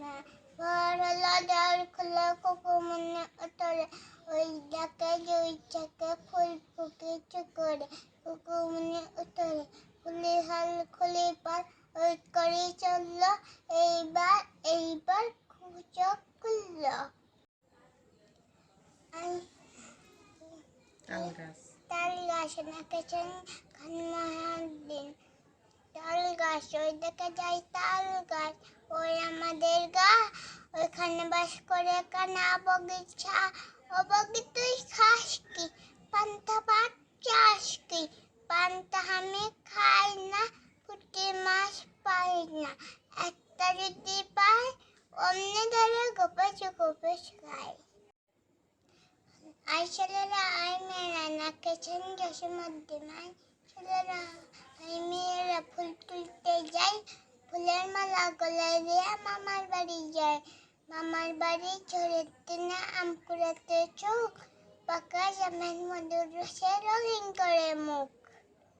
না ঘর হলো দেওয়ার খুলে কুকু মনে উতরে ওই ডাকে যে ওই চাকে ফুল ফুকে চুকরে কুকু মনে উতরে খুলি হাল খুলি পার ওই করে চলল এইবার এইবার খুচক খুললো তাল গাছ তাল গাছ নাকে চান খান ওই দেখে যাই তাল গাছ ওই আমাদের গা, ওইখানে বাস করে কানা বগিচা। ও বগি খাস কি? পান্তা ভাত চাস কি? পান্তা আমি খাই না পুঁটি মাছ পাই না। একটা যদি পাই, অমনি ধরে গোপাস গোপাস খাই। আই ছেলেরা আই মেয়েরা, নাকে ছেন মধ্যে মাই। ছেলেরা আই মেয়েরা ফুলের মালা, গলায় দিয়ে মামার বাড়ি যায়। মামার বাড়ি ছড়ে দিনে আম কুড়াতে চোখ, পাকা জামের মধুর রসে রঙিন করে মুখ।